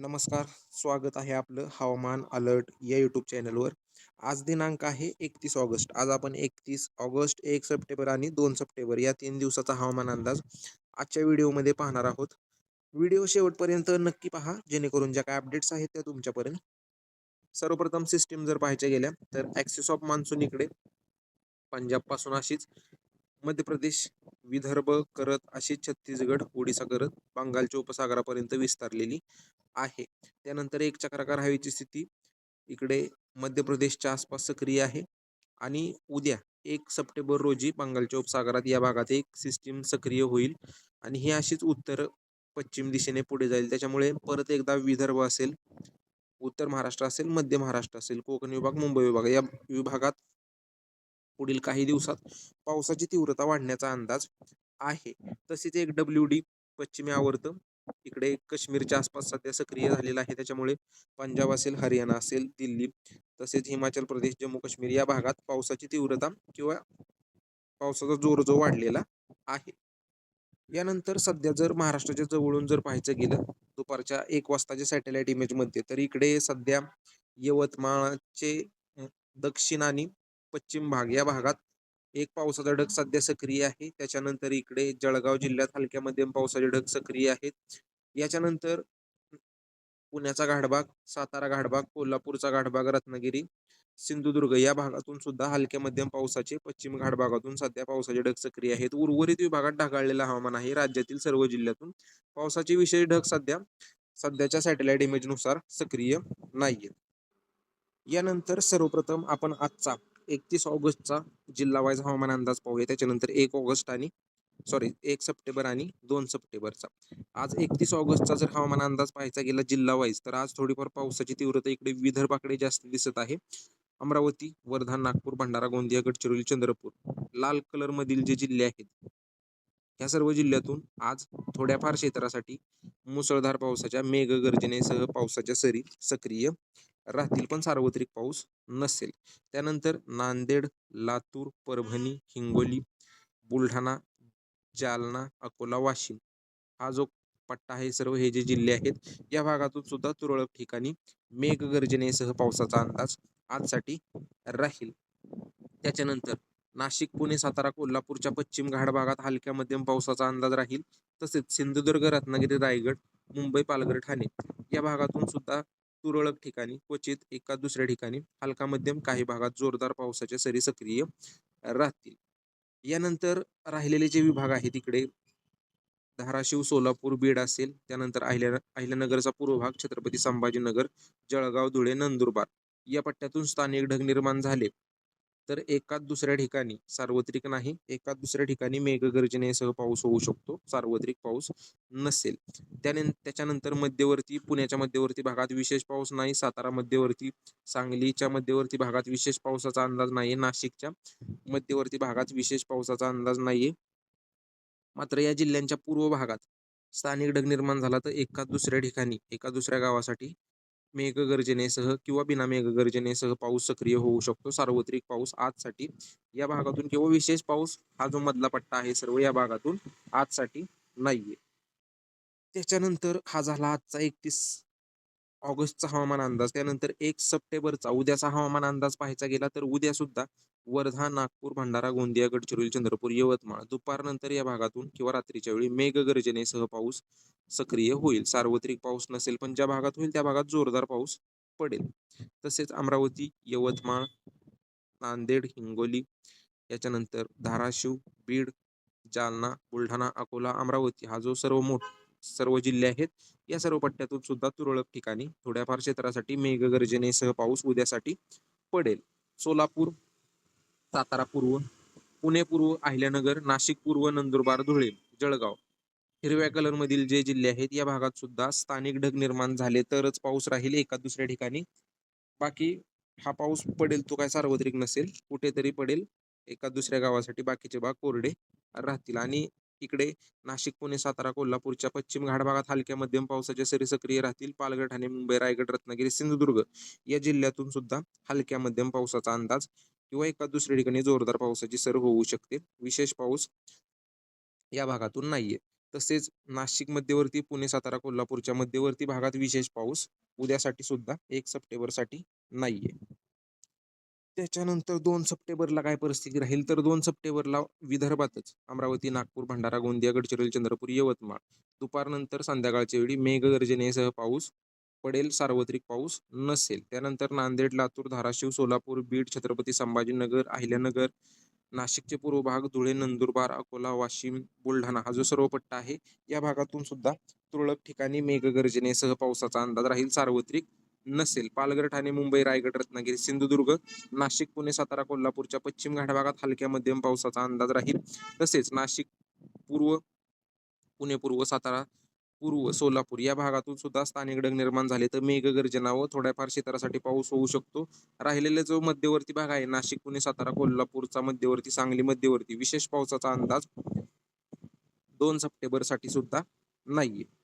नमस्कार स्वागत आहे आपलं हवामान अलर्ट या यूट्यूब चॅनलवर. आज दिनांक आहे एकतीस ऑगस्ट. आज आपण एकतीस ऑगस्ट एक सप्टेंबर आणि दोन सप्टेंबर या तीन दिवसाचा हवामान अंदाज आजच्या व्हिडिओमध्ये पाहणार आहोत. व्हिडिओ शेवटपर्यंत नक्की पहा जेणेकरून ज्या काय अपडेट्स आहेत त्या तुमच्यापर्यंत. सर्वप्रथम सिस्टीम जर पाहायच्या गेल्या तर ॲक्सिस ऑफ मान्सून इकडे. पंजाबपासून अशीच मध्य प्रदेश विदर्भ करत अशी छत्तीसगड ओडिसा करत बंगालच्या उपसागरापर्यंत विस्तारलेली आहे. त्यानंतर एक चक्राकार हवेची स्थिती इकडे मध्य प्रदेशच्या आसपास सक्रिय आहे. आणि उद्या एक सप्टेंबर रोजी बंगालच्या उपसागरात या भागात एक सिस्टीम सक्रिय होईल. आणि ही अशीच उत्तर पश्चिम दिशेने पुढे जाईल. त्याच्यामुळे परत एकदा विदर्भ असेल उत्तर महाराष्ट्र असेल मध्य महाराष्ट्र असेल कोकण विभाग मुंबई विभाग या विभागात पुढील काही दिवसात पावसाची तीव्रता वाढण्याचा अंदाज आहे. तसेच एक डब्ल्यू डी पश्चिमी आवर्त इकडे काश्मीरच्या आसपास सध्या सक्रिय झालेला आहे. त्याच्यामुळे पंजाब असेल हरियाणा असेल दिल्ली तसेच हिमाचल प्रदेश जम्मू काश्मीर या भागात पावसाची तीव्रता किंवा पावसाचा जोर जो वाढलेला आहे. यानंतर सध्या जर महाराष्ट्राच्या जवळून जर पाहायचं गेलं दुपारच्या एक वाजताच्या सॅटेलाइट इमेजमध्ये तर इकडे सध्या यवतमाळचे दक्षिण आणि पश्चिम भाग या भागात एक पावसाचा ढग सध्या सक्रिय आहे. त्याच्यानंतर इकडे जळगाव जिल्ह्यात हलक्या मध्यम पावसाचे ढग सक्रिय आहेत. याच्यानंतर पुण्याचा घाटभाग सातारा घाटभाग कोल्हापूरचा घाटभाग रत्नागिरी सिंधुदुर्ग या भागातून सुद्धा हलक्या मध्यम पावसाचे पश्चिम घाट भागातून सध्या पावसाचे ढग सक्रिय आहेत. उर्वरित विभागात ढगाळलेलं हवामान आहे. राज्यातील सर्व जिल्ह्यातून पावसाचे विशेष ढग सध्या सध्याच्या सॅटेलाइट इमेजनुसार सक्रिय नाहीये यानंतर सर्वप्रथम आपण आजचा एकतीस ऑगस्टचा जिल्हा वाईज हवामान अंदाज पाहूया. त्याच्यानंतर एक ऑगस्ट आणि सॉरी एक सप्टेंबर आणि दोन सप्टेंबरचा. आज एकतीस ऑगस्टचा जर हवामान अंदाज पाहायचा गेला जिल्हा वाईज तर आज थोडीफार पावसाची तीव्रता इकडे विदर्भाकडे जास्त दिसत आहे. अमरावती वर्धा नागपूर भंडारा गोंदिया गडचिरोली चंद्रपूर लाल कलर मधील जे जिल्हे आहेत या सर्व जिल्ह्यातून आज थोड्याफार क्षेत्रासाठी मुसळधार पावसाच्या मेघगर्जनेसह पावसाच्या सरी सक्रिय राहतील पण सार्वत्रिक पाऊस नसेल. त्यानंतर नांदेड लातूर परभणी हिंगोली बुलढाणा जालना अकोला वाशिम हा जो पट्टा आहे सर्व हे जे जिल्हे आहेत या भागातून सुद्धा तुरळक ठिकाणी मेघगर्जनेसह पावसाचा अंदाज आजसाठी राहील. त्याच्यानंतर नाशिक पुणे सातारा कोल्हापूरच्या पश्चिम घाट भागात हलक्या मध्यम पावसाचा अंदाज राहील. तसेच सिंधुदुर्ग रत्नागिरी रायगड मुंबई पालघर ठाणे या भागातून सुद्धा तुरळक ठिकाणी क्वचित एका दुसऱ्या ठिकाणी हलका मध्यम काही भागात जोरदार पावसाच्या सरी सक्रिय राहतील. यानंतर राहिलेले जे विभाग आहेत तिकडे धाराशिव सोलापूर बीड असेल त्यानंतर अहिल्या अहिल्यानगरचा पूर्व भाग छत्रपती संभाजीनगर जळगाव धुळे नंदुरबार या पट्ट्यातून स्थानिक ढग निर्माण झाले. तर एकाच दुसऱ्या ठिकाणी सार्वत्रिक नाही एकाच दुसऱ्या ठिकाणी मेघगर्जनेसह पाऊस होऊ शकतो सार्वत्रिक पाऊस नसेल. त्याने त्याच्यानंतर मध्यवर्ती पुण्याच्या मध्यवर्ती भागात विशेष पाऊस नाही सातारा मध्यवर्ती सांगलीच्या मध्यवर्ती भागात विशेष पावसाचा अंदाज नाही नाशिकच्या मध्यवर्ती भागात विशेष पावसाचा अंदाज नाहीये. मात्र या जिल्ह्यांच्या पूर्व भागात स्थानिक ढग निर्माण झाला तर एका दुसऱ्या ठिकाणी एका दुसऱ्या गावासाठी मेघगर्जनेसह किंवा बिना मेघगर्जनेसह पाऊस सक्रिय होऊ शकतो. सार्वत्रिक पाऊस आजसाठी या भागातून किंवा विशेष पाऊस हा जो मधला पट्टा आहे सर्व या भागातून आजसाठी नाहीये. त्याच्यानंतर हा झाला आजचा एकतीस ऑगस्टचा हवामान अंदाज त्यानंतर एक सप्टेंबरचा उद्याचा हवामान अंदाज पाहायचा गेला तर उद्या सुद्धा वर्धा नागपूर भंडारा गोंदिया गडचिरोली चंद्रपूर यवतमाळ दुपारनंतर या भागातून किंवा रात्रीच्या वेळी मेघगर्जनेसह पाऊस सक्रिय होईल. सार्वत्रिक पाऊस नसेल पण ज्या भागात होईल त्या भागात जोरदार पाऊस पडेल. तसेच अमरावती यवतमाळ नांदेड हिंगोली याच्यानंतर धाराशिव बीड जालना बुलढाणा अकोला अमरावती हा जो सर्व मोठ सर्व जिल्हे आहेत या सर्व पट्ट्यातून सुद्धा तुरळक ठिकाणी थोड्याफार क्षेत्रासाठी मेघगर्जनेसह पाऊस उद्यासाठी पडेल. सोलापूर सातारा पूर्व पुणे पूर्व अहिल्यानगर नाशिक पूर्व नंदुरबार धुळे जळगाव. हिरव्या कलर मधील जे जिल्हे आहेत या भागात सुद्धा स्थानिक ढग निर्माण झाले तरच पाऊस राहील एका दुसऱ्या ठिकाणी. बाकी हा पाऊस पडेल तो काय सार्वत्रिक नसेल कुठेतरी पडेल. एका दुसऱ्या गावासाठी बाकीचे भाग कोरडे राहतील. आणि इकडे नाशिक पुणे सातारा कोल्हापूरच्या पश्चिम घाट भागात हलक्या मध्यम पावसाच्या सरी सक्रिय राहतील. पालघर ठाणे मुंबई रायगड रत्नागिरी सिंधुदुर्ग या जिल्ह्यातून सुद्धा हलक्या मध्यम पावसाचा अंदाज किंवा एका दुसऱ्या ठिकाणी जोरदार पावसाची सर होऊ शकते. विशेष पाऊस या भागातून नाहीये. तसेच नाशिक मध्यवर्ती पुणे सातारा कोल्हापूरच्या मध्यवर्ती भागात विशेष पाऊस उद्यासाठी सुद्धा एक सप्टेंबरसाठी नाहीये. त्याच्यानंतर दोन सप्टेंबरला काय परिस्थिती राहील? तर दोन सप्टेंबरला विदर्भातच अमरावती नागपूर भंडारा गोंदिया गडचिरोली चंद्रपूर यवतमाळ. दुपारनंतर संध्याकाळच्या वेळी मेघगर्जनेसह पाऊस पडेल सार्वत्रिक पाऊस नसेल. त्यानंतर नांदेड लातूर धाराशिव सोलापूर बीड छत्रपती संभाजीनगर अहिल्यानगर नाशिकचे पूर्व भाग धुळे नंदुरबार अकोला वाशिम बुलढाणा हा जो सर्व पट्टा आहे या भागातून सुद्धा तुरळक ठिकाणी मेघगर्जनेसह पावसाचा अंदाज राहील. सार्वत्रिक नसेल. पालघर ठाणे मुंबई रायगड रत्नागिरी सिंधुदुर्ग नाशिक पुणे सातारा कोल्हापूरच्या पश्चिम घाट भागात हलक्या मध्यम पावसाचा अंदाज राहील. तसेच नाशिक पूर्व पुणे पूर्व सातारा पूर्व सोलापूर या भागातून सुद्धा स्थानिक ढग निर्माण झाले तर मेघगर्जना व थोड्याफार क्षेत्रासाठी पाऊस होऊ शकतो. राहिलेला जो मध्यवर्ती भाग आहे नाशिक पुणे सातारा कोल्हापूरचा मध्यवर्ती सांगली मध्यवर्ती विशेष पावसाचा अंदाज दोन सप्टेंबरसाठी सुद्धा नाहीये.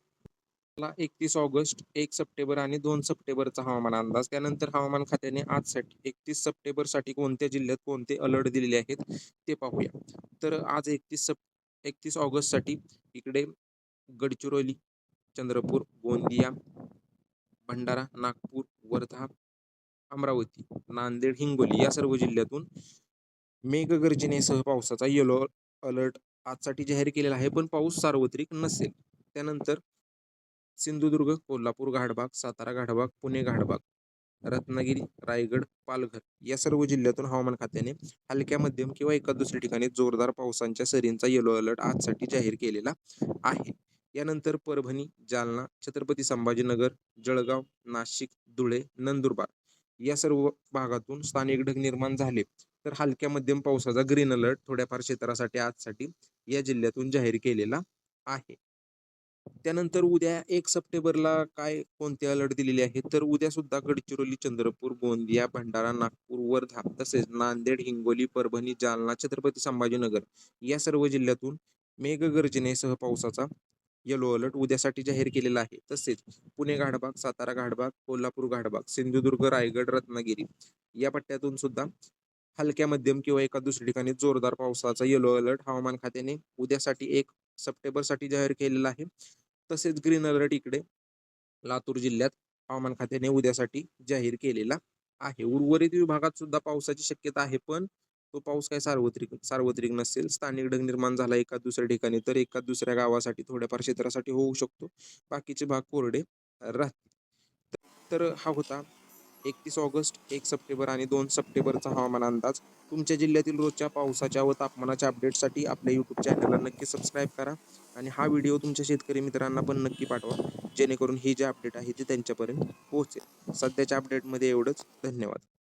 एकतीस ऑगस्ट एक सप्टेंबर आणि दोन सप्टेंबरचा हवामान अंदाज. त्यानंतर हवामान खात्याने आजसाठी एकतीस सप्टेंबरसाठी कोणत्या जिल्ह्यात कोणते अलर्ट दिलेले आहेत ते पाहूया. तर आज एकतीस सप एकतीस ऑगस्टसाठी इकडे गडचिरोली चंद्रपूर गोंदिया भंडारा नागपूर वर्धा अमरावती नांदेड हिंगोली या सर्व जिल्ह्यातून मेघगर्जनेसह पावसाचा येलो अलर्ट आजसाठी जाहीर केलेला आहे. पण पाऊस सार्वत्रिक नसेल. त्यानंतर सिंधुदुर्ग कोल्हापूर घाटबाग सातारा घाटबाग पुणे घाटबाग रत्नागिरी रायगड पालघर या सर्व जिल्ह्यातून हवामान खात्याने हलक्या मध्यम किंवा एका दुसऱ्या ठिकाणी जोरदार पावसांच्या सरींचा येलो अलर्ट आजसाठी जाहीर केलेला आहे. यानंतर परभणी जालना छत्रपती संभाजीनगर जळगाव नाशिक धुळे नंदुरबार या सर्व भागातून स्थानिक ढग निर्माण झाले. तर हलक्या मध्यम पावसाचा ग्रीन अलर्ट थोड्याफार क्षेत्रासाठी आजसाठी या जिल्ह्यातून जाहीर केलेला आहे. त्यानंतर उद्या एक सप्टेंबरला काय कोणते अलर्ट दिलेले आहेत तर उद्या सुद्धा गडचिरोली चंद्रपूर गोंदिया भंडारा नागपूर वर्धा तसेच नांदेड हिंगोली परभणी जालना छत्रपती संभाजीनगर या सर्व जिल्ह्यातून मेघगर्जनेसह पावसाचा येलो अलर्ट उद्यासाठी जाहीर केलेला आहे. तसेच पुणे घाटबाग सातारा घाटबाग कोल्हापूर घाटबाग सिंधुदुर्ग रायगड रत्नागिरी या पट्ट्यातून सुद्धा हलक्या मध्यम किंवा एका दुसऱ्या ठिकाणी जोरदार पावसाचा येलो अलर्ट हवामान खात्याने उद्यासाठी एक सप्टेंबरसाठी जाहीर केलेला आहे. तसेच ग्रीन अलर्ट इकडे लातूर जिल्ह्यात हवामान खात्याने उद्यासाठी जाहीर केलेला आहे. उर्वरित विभागात सुद्धा पावसाची शक्यता आहे पण तो पाऊस काय सार्वत्रिक सार्वत्रिक नसेल. स्थानिक ढग निर्माण झाला एका दुसऱ्या ठिकाणी तर एका दुसऱ्या गावासाठी थोड्याफार क्षेत्रासाठी होऊ शकतो. बाकीचे भाग कोरडे राहतील. तर हा होता एकतीस ऑगस्ट एक सप्टेंबर आणि दोन सप्टेंबरचा हवामान अंदाज. तुमच्या जिल्ह्यातील रोजच्या पावसाच्या व तापमानाच्या अपडेटसाठी आपल्या यूट्यूब चॅनलला नक्की सबस्क्राईब करा आणि हा व्हिडिओ तुमच्या शेतकरी मित्रांना पण नक्की पाठवा जेणेकरून ही जे अपडेट आहे ते त्यांच्यापर्यंत पोहोचेल. सध्याच्या अपडेटमध्ये एवढंच. धन्यवाद.